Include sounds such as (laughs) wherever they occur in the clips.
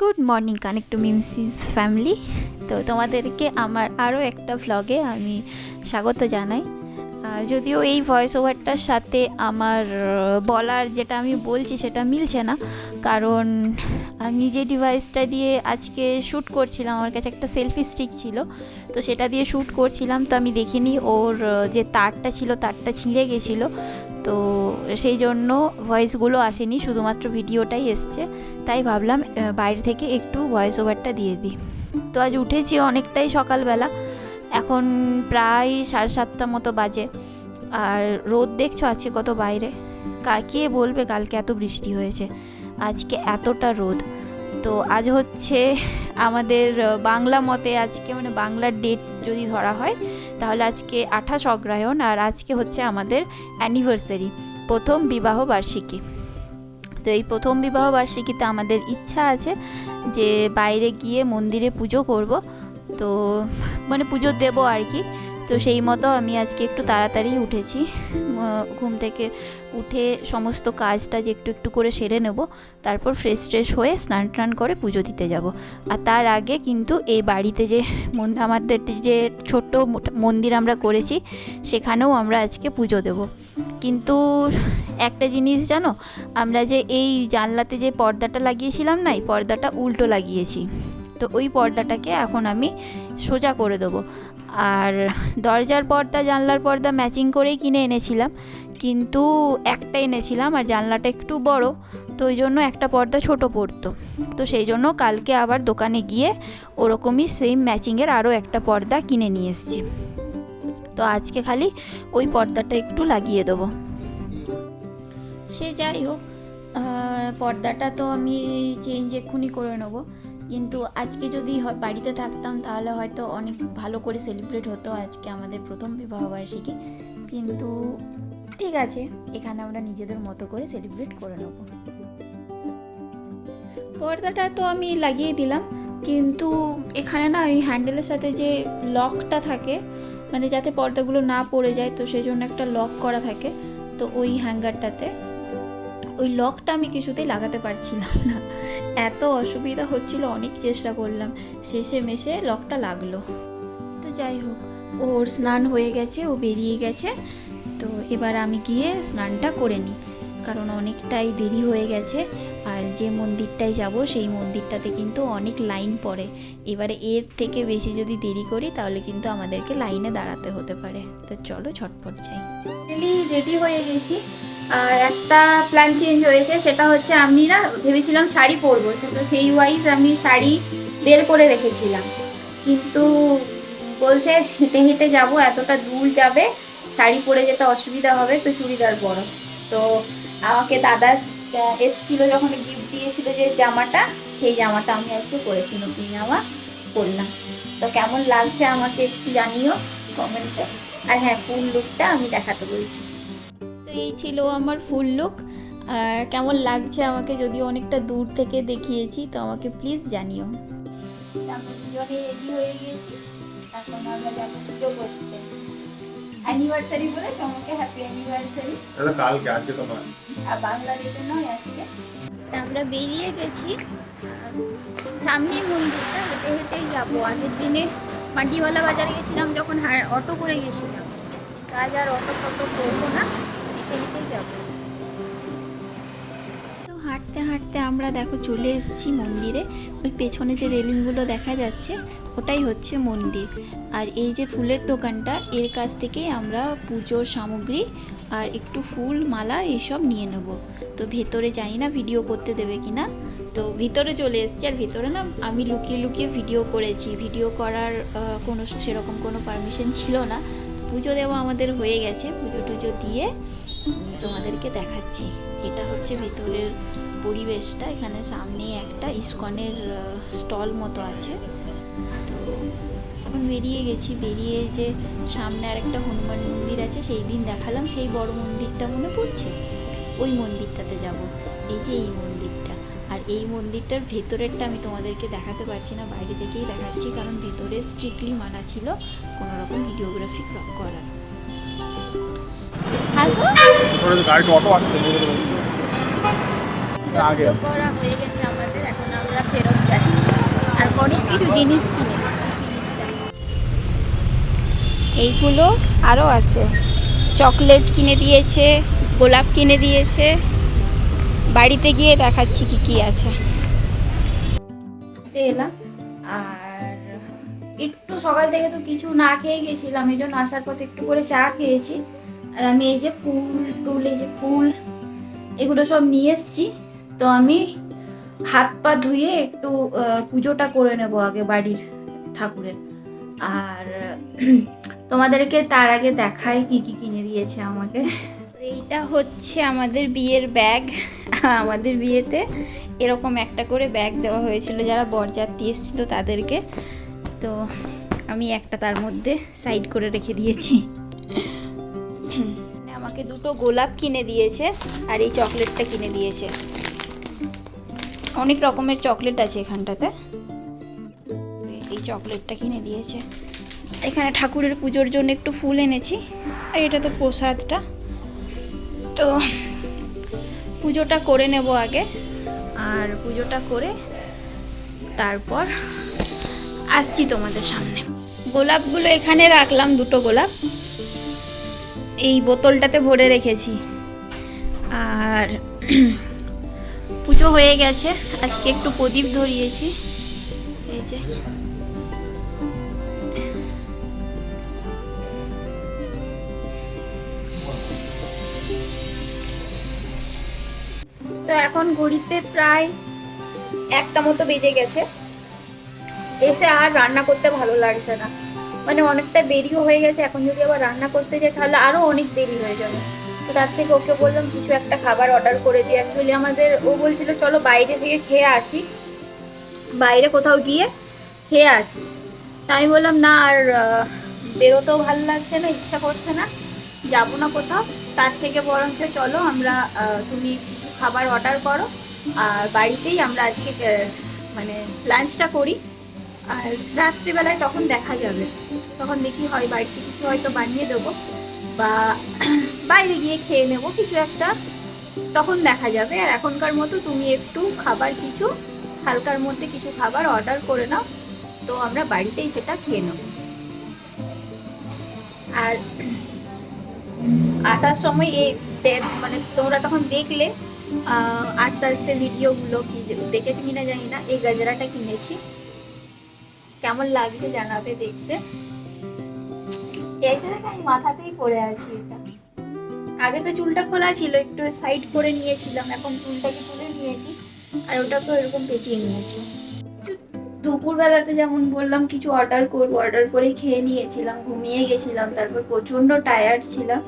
Good morning connect to মিমসিস family তো তোমাদেরকে আমার আরও একটা ভ্লগে আমি স্বাগত জানাই। যদিও এই ভয়েস ওভারটার সাথে আমার বলার যেটা আমি বলছি সেটা মিলছে না। কারণ আমি যে ডিভাইসটা দিয়ে আজকে শ্যুট করছিলাম, আমার কাছে একটা সেলফি স্টিক ছিল। তো সেটা দিয়ে শ্যুট করছিলাম, তো আমি দেখিনি ওর যে তারটা ছিল, তারটা ছিঁড়ে গেছিল। তো সেই জন্য ভয়েসগুলো আসেনি, শুধুমাত্র ভিডিওটাই এসছে। তাই ভাবলাম বাইরে থেকে একটু ভয়েস ওভারটা দিয়ে দিই। তো আজ উঠেছি অনেকটাই সকালবেলা। এখন প্রায় সাড়ে সাতটা মতো বাজে। আর রোদ দেখছ আছে কত বাইরে? কে বলবে কালকে এত বৃষ্টি হয়েছে? আজকে এতটা রোদ। তো আজ হচ্ছে আমাদের বাংলা মতে আজকে মানে বাংলার ডেট যদি ধরা হয়, তাহলে আজকে আঠাশ অগ্রায়ণ আর আজকে হচ্ছে আমাদের অ্যানিভার্সারি প্রথম বিবাহ বার্ষিকী। তো এই প্রথম বিবাহ বার্ষিকীতে আমাদের ইচ্ছা আছে যে বাইরে গিয়ে মন্দিরে পুজো করব। তো মানে পুজো দেবো আর কি। তো সেই মতো আমি আজকে একটু তাড়াতাড়ি উঠেছি। ঘুম থেকে উঠে সমস্ত কাজটা যে একটু একটু করে সেরে নেব, তারপর ফ্রেশ ট্রেশ হয়ে স্নান টান করে পুজো দিতে যাব। আর তার আগে কিন্তু এই বাড়িতে যে আমাদের যে ছোট্ট মন্দির আমরা করেছি, সেখানেও আমরা আজকে পুজো দেব। কিন্তু একটা জিনিস জানো, আমরা যে এই জানলাতে যে পর্দাটা লাগিয়েছিলাম না, এই পর্দাটা উল্টো লাগিয়েছি। তো ওই পর্দাটাকে এখন আমি সোজা করে দেবো। আর দরজার পর্দা, জানলার পর্দা ম্যাচিং করেই কিনে এনেছিলাম। কিন্তু একটা এনেছিলাম আর জানলাটা একটু বড়, তো ওই জন্য একটা পর্দা ছোট পড়তো। তো সেই জন্য কালকে আবার দোকানে গিয়ে ওরকমই সেম ম্যাচিংয়ের আরও একটা পর্দা কিনে নিয়ে এসেছি। তো আজকে খালি ওই পর্দাটা একটু লাগিয়ে দেবো। সে যাই হোক পর্দাটা তো আমি চেঞ্জ এক্ষুনি করে নেব। কিন্তু আজকে যদি বাড়িতে থাকতাম তাহলে হয়তো অনেক ভালো করে সেলিব্রেট হতো আজকে আমাদের প্রথম বিবাহবার্ষিকী কিন্তু ঠিক আছে, এখানে আমরা নিজেদের মতো করে সেলিব্রেট করে নেব। পর্দাটা তো আমি লাগিয়ে দিলাম, কিন্তু এখানে না ওই হ্যান্ডেলের সাথে যে লকটা থাকে মানে যাতে পর্দাগুলো না পড়ে যায়, তো সেই জন্য একটা লক করা থাকে, তো ওই হ্যাঙ্গারটাতে ওই লকটা আমি কিছুতেই লাগাতে পারছিলাম না। এত অসুবিধা হচ্ছিল, অনেক চেষ্টা করলাম। শেষে মেশে লকটা লাগল। তো যাই হোক, ওর স্নান হয়ে গেছে, ও বেরিয়ে গেছে। তো এবার আমি গিয়ে স্নানটা করে নিই। কারণ অনেকটাই দেরি হয়ে গেছে, আর যে মন্দিরটায় যাব, সেই মন্দিরটাতে কিন্তু অনেক লাইন পড়ে। এবারে এর থেকে বেশি যদি দেরি করি, তাহলে কিন্তু আমাদেরকে লাইনে দাঁড়াতে হতে পারে। তো চলো ঝটপট যাই। রেডি হয়ে গেছি। আর একটা প্ল্যান চেঞ্জ হয়েছে, সেটা হচ্ছে আমি না ভেবেছিলাম শাড়ি পরবো তো সেই ওয়াইজ আমি শাড়ি বের করে রেখেছিলাম। কিন্তু বলছে হেঁটে হেঁটে যাব, এতটা দূর যাবে, শাড়ি পরে যেতে অসুবিধা হবে, তো চুড়িদার পরো। তো আমাকে দাদা এসেছিল যখন গিফট দিয়েছিল যে জামাটা, সেই জামাটা আমি আজকে পরেছি, নতুন জামা পরলাম। তো কেমন লাগছে আমাকে একটু জানিও কমেন্টে আর হ্যাঁ ফুল লুকটা আমি দেখাতে বলছি। এই ছিল আমার ফুল লুক। আর কেমন লাগছে আমাকে যদিও অনেকটা দূর থেকে দেখিয়েছি তো আমাকে প্লিজ জানিও। আমরা রেডি হয়ে গেছি। এখন আমরা যাব পুজো করতে। অ্যানিভার্সারি বলে তোমাকে হ্যাপি অ্যানিভার্সারি কালকে আজকে আর নয় আজকে। আমরা বেরিয়ে গেছি। সামনেই মন্দিরটা হেঁটে হেঁটেই যাব। আগের দিনে মাটিওয়ালা বাজার গেছিলাম যখন হ্যাঁ অটো করে গেছিলাম। কাজ আর অটো ফটো করব না। তো হাঁটতে হাঁটতে আমরা দেখো চলে এসেছি মন্দিরে। ওই পেছনে যে রেলিংগুলো দেখা যাচ্ছে, ওটাই হচ্ছে মন্দির। আর এই যে ফুলের দোকানটা, এর কাছ থেকেই আমরা পুজোর সামগ্রী আর একটু ফুল, মালা এইসব নিয়ে নেব। তো ভেতরে জানি না ভিডিও করতে দেবে কি না তো ভিতরে চলে এসেছি, আর ভিতরে না আমি লুকিয়ে লুকিয়ে ভিডিও করেছি। ভিডিও করার কোনো সেরকম কোনো পারমিশন ছিল না। পুজো দেওয়া আমাদের হয়ে গেছে, পুজো টুজো দিয়ে। তোমাদেরকে দেখাচ্ছি। এটা হচ্ছে ভেতরের পরিবেশটা। এখানে সামনে একটা ইস্কনের স্টল মতো আছে। তো এখন বেরিয়ে গেছি। বেরিয়ে যে সামনে আর একটা হনুমান মন্দির আছে, সেই দিন দেখালাম। সেই বড় মন্দিরটা মনে পড়ছে? ওই মন্দিরটাতে যাব। এই যে এই মন্দিরটা। আর এই মন্দিরটার ভেতরেরটা আমি তোমাদেরকে দেখাতে পারছি না, বাইরে থেকেই দেখাচ্ছি। কারণ ভেতরে স্ট্রিক্টলি মানা ছিল কোনো রকম ভিডিওগ্রাফি করার। আসো। গাড়িটা অটো আসছে আগে। করা হয়ে গেছে আমাদের এখন আমরা ফেরত যাচ্ছি। কিছু জিনিস কিনেছি। এইগুলো আরও আছে। চকলেট কিনে দিয়েছে গোলাপ কিনে দিয়েছে। বাড়িতে গিয়ে দেখাচ্ছি কি কি আছে। এলাম। আর একটু সকাল থেকে তো কিছু না খেয়ে গেছিলাম এই জন্য আসার পথে একটু করে চা খেয়েছি। আর আমি এই যে ফুল, টুল, এই যে ফুল, এগুলো সব নিয়ে এসছি। তো আমি হাত পা ধুয়ে একটু পুজোটা করে নেব আগে বাড়ির ঠাকুরের। আর (clears throat) তোমাদেরকে তার আগে দেখাই কি কি কিনে দিয়েছে আমাকে। এইটা হচ্ছে আমাদের বিয়ের ব্যাগ। আমাদের বিয়েতে এরকম একটা করে ব্যাগ দেওয়া হয়েছিল, যারা বরযাত্রী এসেছিল তাদেরকে। তো আমি একটা তার মধ্যে সাইড করে রেখে দিয়েছি। আমাকে দুটো গোলাপ কিনে দিয়েছে আর এই চকলেটটা কিনে দিয়েছে। অনেক রকমের চকলেট আছে এখানটাতে। এই চকলেটটা কিনে দিয়েছে। এখানে ঠাকুরের পুজোর জন্য একটু ফুল এনেছি। আর এটা তো প্রসাদটা। তো পুজোটা করে নেব আগে। আর পুজোটা করে তারপর আসছি তোমাদের সামনে। গোলাপগুলো এখানে রাখলাম, দুটো গোলাপ। এই বোতলটাতে ভরে রেখেছি। আর (clears throat) পুজো হয়ে গেছে। আজকে একটু প্রদীপ ধরিয়েছি। এই যে। তো এখন ঘড়িতে প্রায় একটা মতো বেজে গেছে। এসে আর রান্না করতে ভালো লাগছে না। মানে অনেকটা দেরিও হয়ে গেছে, এখন যদি আবার রান্না করতে যাই তাহলে আরও অনেক দেরি হয়ে যাবে। তো তার থেকে ওকে বললাম, কিছু একটা খাবার অর্ডার করে দিই। অ্যাকচুয়ালি আমাদের, ও বলছিল, চলো বাইরে থেকে খেয়ে আসি। বাইরে কোথাও গিয়ে খেয়ে আসি। তা আমি বললাম, না, আর বেরোতেও ভালো লাগছে না, ইচ্ছা করছে না। যাব না কোথাও। তার থেকে বরঞ্চ চলো আমরা তুমি খাবার অর্ডার করো, আর বাড়িতেই আমরা আজকে মানে লাঞ্চটা করি। আর রাত্রিবেলায় তখন দেখা যাবে। তখন দেখি হয় বাড়িতে কিছু হয়তো বানিয়ে দেবো বা (clears throat) বাইরে গিয়ে খেয়ে নেব কিছু একটা। তখন দেখা যাবে। আর এখনকার মতো তুমি একটু খাবার কিছু, হালকার মধ্যে কিছু খাবার অর্ডার করে নাও, তো আমরা বাড়িতেই সেটা খেয়ে নেব। আর আসার সময় এই মানে তোমরা তখন দেখলে আস্তে আস্তে ভিডিওগুলো কি দেখেছি কিনা জানি না, এই গাজরাটা কিনেছি। কেমন লাগছে জানাবে দেখতে। এই আমি মাথাতেই পরে আছি এটা। আগে তো চুলটা খোলা ছিল, একটু সাইড করে নিয়েছিলাম, এখন চুলটাকে তুলে নিয়েছি, আর ওটাকেও এরকম পেঁচিয়ে নিয়েছি। দুপুরবেলাতে যেমন বললাম, কিছু অর্ডার করব অর্ডার করে খেয়ে নিয়েছিলাম, ঘুমিয়ে গেছিলাম, তারপর প্রচণ্ড টায়ার্ড ছিলাম,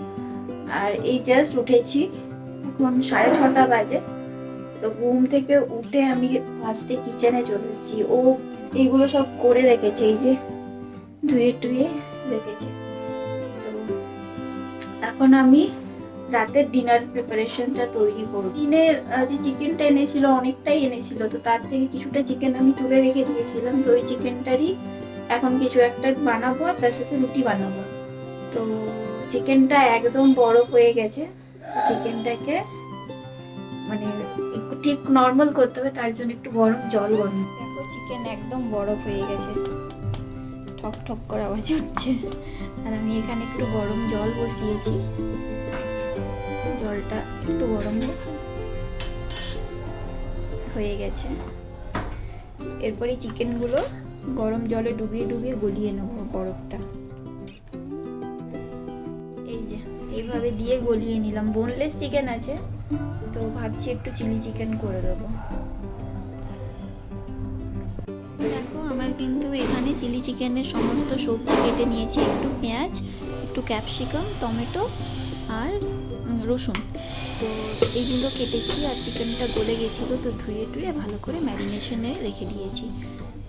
আর এই জাস্ট উঠেছি, এখন সাড়ে ছটা বাজে, তো ঘুম থেকে উঠে আমি ফার্স্টে কিচেনে চলে এসেছি। ও এইগুলো সব করে রেখেছে, এই যে ধুয়ে টুয়ে রেখেছে। এখন আমি রাতের ডিনার প্রিপারেশনটা তৈরি করব। দিনের যে চিকেনটা এনেছিল, অনেকটাই এনেছিল, তো তার থেকে কিছুটা চিকেন আমি তুলে রেখে দিয়েছিলাম। তো ওই চিকেনটারই এখন কিছু একটা বানাবো আর তার সাথে রুটি বানাবো। তো চিকেনটা একদম বড় হয়ে গেছে। চিকেনটাকে মানে ঠিক নর্মাল করতে হবে, তার জন্য একটু গরম জল গরম চিকেন একদম বড় হয়ে গেছে। ঠক ঠক করে আওয়াজ হচ্ছে আর আমি এখানে একটু গরম জল বসিয়েছি। জলটা একটু গরম হয়ে গেছে। এরপরে চিকেনগুলো গরম জলে ডুবিয়ে ডুবিয়ে গলিয়ে নেব বরফটা। এই যে, এইভাবে দিয়ে গলিয়ে নিলাম। বোনলেস চিকেন আছে। তো ভাবছি একটু চিলি চিকেন করে দেবো। আমার কিন্তু এখানে চিলি চিকেনের সমস্ত সবজি কেটে নিয়েছি, একটু পেঁয়াজ, একটু ক্যাপসিকাম, টমেটো আর রসুন। তো এইগুলো কেটেছি আর চিকেনটা গলে গেছিল, তো ধুয়ে টুয়ে ভালো করে ম্যারিনেশনে রেখে দিয়েছি।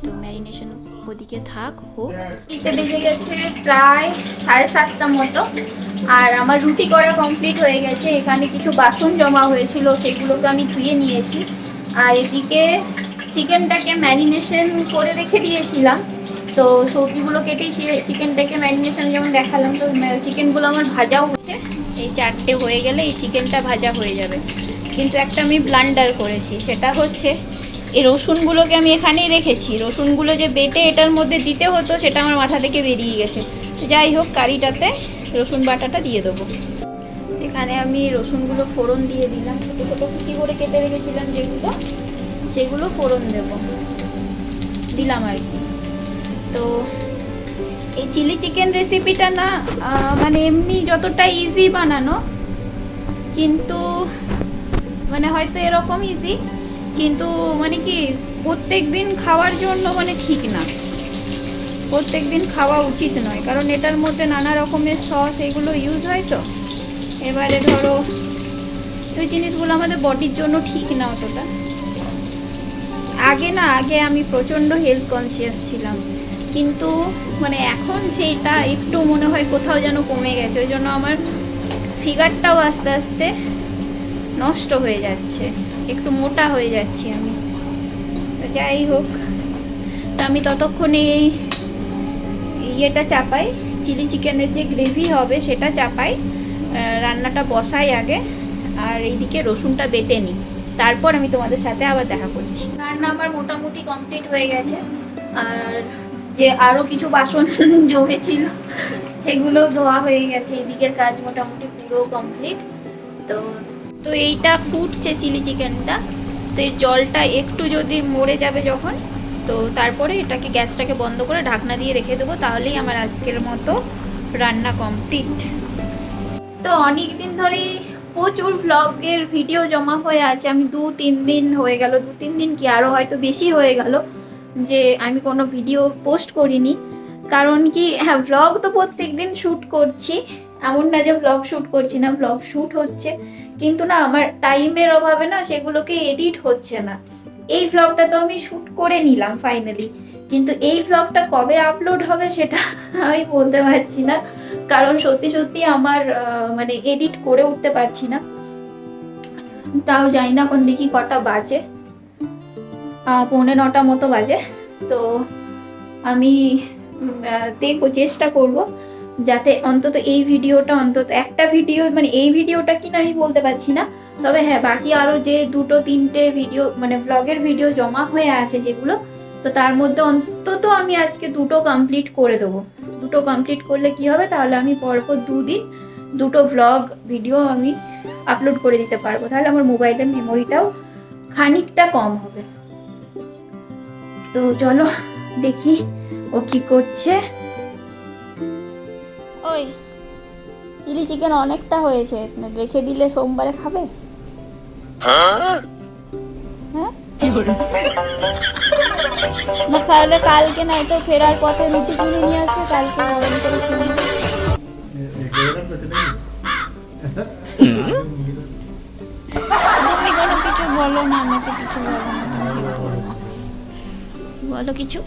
তো ম্যারিনেশন ওদিকে থাক, হোক। তিনটে বেজে গেছে প্রায় সাড়ে সাতটা মতো। আর আমার রুটি করা কমপ্লিট হয়ে গেছে। এখানে কিছু বাসন জমা হয়েছিল, সেগুলোকে আমি ধুয়ে নিয়েছি। আর এদিকে চিকেনটাকে ম্যারিনেশন করে রেখে দিয়েছিলাম। তো সবজিগুলো কেটেই চিকেনটাকে ম্যারিনেশন যেমন দেখালাম, তো চিকেনগুলো আমার ভাজাও হচ্ছে। এই চারটে হয়ে গেলে এই চিকেনটা ভাজা হয়ে যাবে। কিন্তু একটা আমি ব্লান্ডার করেছি, সেটা হচ্ছে এই রসুনগুলোকে আমি এখানেই রেখেছি। রসুনগুলো যে বেটে এটার মধ্যে দিতে হতো, সেটা আমার মাথা থেকে বেরিয়ে গেছে। যাই হোক, কারিটাতে রসুন বাটাটা দিয়ে দেবো। এখানে আমি রসুনগুলো ফোড়ন দিয়ে দিলাম। ছোটো ছোটো কুচি করে কেটে রেখেছিলাম যেগুলো। সেগুলো ফোড়ন দেব। দিলাম আর কি। তো এই চিলি চিকেন রেসিপিটা না মানে এমনি যতটা ইজি বানানো, কিন্তু মানে হয়তো এরকম ইজি কিন্তু মানে কি প্রত্যেক দিন খাওয়ার জন্য মানে ঠিক না। প্রত্যেক দিন খাওয়া উচিত নয়, কারণ এটার মধ্যে নানা রকমের সস এগুলো ইউজ হয় তো। এবারে ধরো, ওই জিনিসগুলো আমাদের বডির জন্য ঠিক না অতটা। আগে না, আগে আমি প্রচণ্ড হেলথ কনসিয়াস ছিলাম। কিন্তু মানে এখন সেইটা একটু মনে হয় কোথাও যেন কমে গেছে। ওই জন্য আমার ফিগারটাও আস্তে আস্তে নষ্ট হয়ে যাচ্ছে। একটু মোটা হয়ে যাচ্ছি আমি। তো যাই হোক, তা আমি ততক্ষণে এই ইয়েটা চাপাই। চিলি চিকেনের যে গ্রেভি হবে সেটা চাপাই। রান্নাটা বসাই আগে। আর এইদিকে রসুনটা বেটে নিই। তারপর আমি তোমাদের সাথে আবার দেখা করছি। রান্না আমার মোটামুটি কমপ্লিট হয়ে গেছে। আর যে আরও কিছু বাসন (laughs) জমেছিল সেগুলো ধোয়া হয়ে গেছে। এদিকের কাজ মোটামুটি পুরো কমপ্লিট তো তো এইটা ফুটছে চিলি চিকেনটা। তো এর জলটা একটু যদি মরে যাবে যখন তো তারপরে এটাকে গ্যাসটাকে বন্ধ করে ঢাকনা দিয়ে রেখে দেবো। তাহলেই আমার আজকের মতো রান্না কমপ্লিট তো অনেক দিন ধরেই প্রচুর ভ্লগের ভিডিও জমা হয়ে আছে। আমি দু, তিন দিন হয়ে গেল, দু, তিন দিন কি আরও হয়তো বেশি হয়ে গেল যে আমি কোনো ভিডিও পোস্ট করিনি। কারণ কি হ্যাঁ ভ্লগ তো প্রত্যেক দিন শ্যুট করছি, এমন না যে ভ্লগ শ্যুট করছি না ভ্লগ শ্যুট হচ্ছে। কিন্তু না, আমার টাইমের অভাবে না সেগুলোকে এডিট হচ্ছে না। এই ভ্লগটা তো আমি শ্যুট করে নিলাম ফাইনালি কিন্তু এই ভ্লগটা কবে আপলোড হবে সেটা (laughs) আমি বলতে পারছি না। কারণ সত্যি সত্যি আমার মানে এডিট করে উঠতে পারছি না। তাও জানি না এখন দেখি কটা বাজে। পৌনে নটা মতো বাজে। তো আমি দেখব, চেষ্টা করব যাতে অন্তত এই ভিডিওটা, অন্তত একটা ভিডিও মানে এই ভিডিওটা কিনা আমি বলতে পারছি না। তবে হ্যাঁ বাকি আরও যে দুটো, তিনটে ভিডিও মানে ব্লগের ভিডিও জমা হয়ে আছে যেগুলো তো তার মধ্যে অন্তত আমি আজকে দুটো কমপ্লিট করে দেবো। দুটো কমপ্লিট করলে কি হবে? তাহলে আমি পরপর দুদিন দুটো ভ্লগ ভিডিও আমি আপলোড করে দিতে পারব। তাহলে আমার মোবাইলের মেমোরিটাও খানিকটা কম হবে। তো চলো দেখি ও কি করছে। ওই চিলি চিকেন অনেকটা হয়েছে। রেখে দিলে সোমবারে খাবে? হ্যাঁ? না (laughs) তাহলে কালকে নাই তো ফেরার পথে রুটি কিনে নিয়ে আসবে কালকে গরম করে খেয়ে তুমি কোনো কিছু বলো না আমাকে কিছু বলো না? বলো কিছু।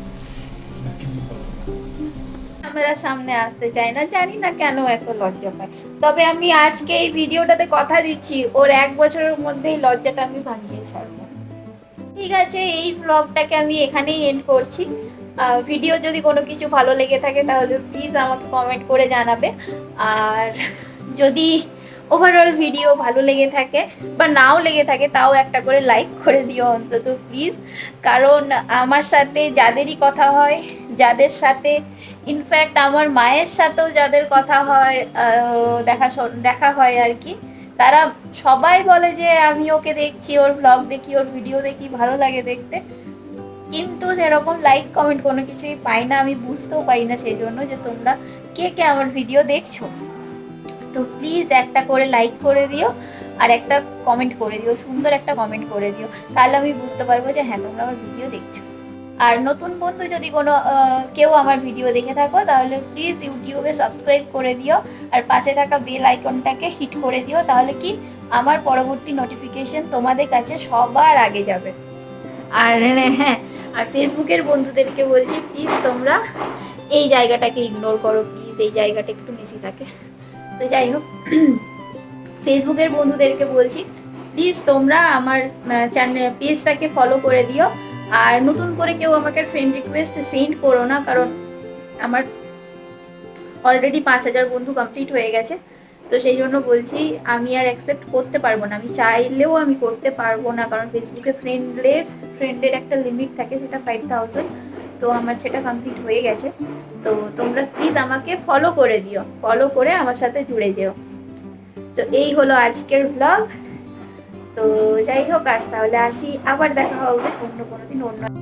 ক্যামেরার সামনে আসতে চাই না জানি না কেন এত লজ্জা পায়। তবে আমি আজকে এই ভিডিওটাতে কথা দিচ্ছি ওর এক বছরের মধ্যেই লজ্জাটা আমি ভাঙিয়ে ছাড়বো। ঠিক আছে, এই ব্লগটাকে আমি এখানেই এন্ড করছি। ভিডিও যদি কোনো কিছু ভালো লেগে থাকে, তাহলে প্লিজ আমাকে কমেন্ট করে জানাবে। আর যদি ওভারঅল ভিডিও ভালো লেগে থাকে বা নাও লেগে থাকে, তাও একটা করে লাইক করে দিও অন্তত প্লিজ কারণ আমার সাথে যাদেরই কথা হয়, যাদের সাথে ইনফ্যাক্ট আমার মায়ের সাথেও যাদের কথা হয় দেখা দেখা হয় আর কি। তারা সবাই বলে যে আমি ওকে দেখছি, ওর ব্লগ দেখি, ওর ভিডিও দেখি, ভালো লাগে দেখতে। কিন্তু সেরকম লাইক কমেন্ট কোনো কিছুই পাই না, আমি বুঝতেও পারি না সেই জন্য যে তোমরা কে কে আমার ভিডিও দেখছ। তো প্লিজ একটা করে লাইক করে দিও আর একটা কমেন্ট করে দিও, সুন্দর একটা কমেন্ট করে দিও। তাহলে আমি বুঝতে পারব যে হ্যাঁ তোমরা আমার ভিডিও দেখছ। আর নতুন বন্ধু যদি কোনো কেউ আমার ভিডিও দেখে থাকো, তাহলে প্লিজ ইউটিউবে সাবস্ক্রাইব করে দিও। আর পাশে থাকা বেল আইকনটাকে হিট করে দিও, তাহলে কি আমার পরবর্তী নোটিফিকেশন তোমাদের কাছে সবার আগে যাবে। আর হ্যাঁ আর ফেসবুকের বন্ধুদেরকে বলছি প্লিজ তোমরা এই জায়গাটাকে ইগনোর করো প্লিজ এই জায়গাটা একটু বেশি থাকে। তো যাই হোক, ফেসবুকের বন্ধুদেরকে বলছি প্লিজ তোমরা আমার চ্যানেল পেজটাকে ফলো করে দিও। আর নতুন করে কেউ আমাকে ফ্রেন্ড রিকোয়েস্ট সেন্ড করো না, কারণ আমার অলরেডি পাঁচ হাজার বন্ধু কমপ্লিট হয়ে গেছে। তো সেই জন্য বলছি, আমি আর অ্যাকসেপ্ট করতে পারব না। আমি চাইলেও আমি করতে পারব না, কারণ ফেসবুকে ফ্রেন্ডের ফ্রেন্ডের একটা লিমিট থাকে, সেটা ফাইভ থাউজেন্ড তো আমার সেটা কমপ্লিট হয়ে গেছে। তো তোমরা প্লিজ আমাকে ফলো করে দিও। ফলো করে আমার সাথে জুড়ে যেও। তো এই হলো আজকের ব্লগ তো যাই হোক আজ তাহলে আসি আবার দেখা হবে অন্য কোনো দিন অন্য